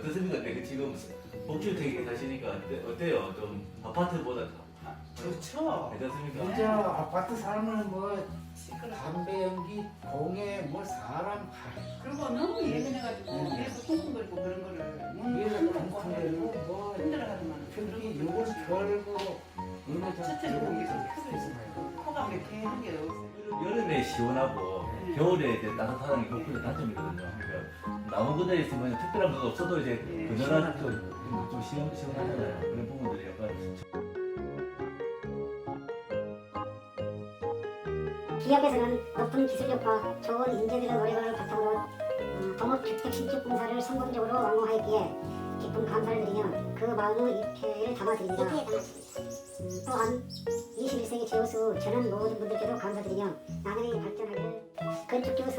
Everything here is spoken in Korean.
어떻습니까? 그 지금 복주택에 사시니까 어때, 어때 요? 좀 아파트보다 좋죠. 괜찮습니까? 진짜 아파트 살면 뭐 시끄러. 담배 연기, 공해, 뭐 사람 가. 그리고 너무 예민해가지고 음. 계속 쿵쿵거리고 그런 거를 위에서 한번 쿵쿵거리고 보고 뭐 힘들어하지만 특히 요걸 털고 어느 첫째 보기 계속 있어요. 코가 맥히는 게 없어요. 여름에 시원하고 네. 겨울에 이제 따뜻하다는 게 복주의 단점이거든요. 그러니까 나무 그대 있으면 특별한 거 없어도 이제 네, 그늘한 시원하죠. 좀, 좀 시원, 시원하잖아요. 그런 부분들이 약간 기업에서는 높은 기술력과 좋은 인재들의 노력을 바탕으로 어, 동업주택 신축 공사를 성공적으로 완공하였기에 깊은 감사를 드리며 그 마음의 입회를 담아드립니다. 음, 또한 21세기 제호수 전원 모든 분들께도 감사드리며 나날 이 발전하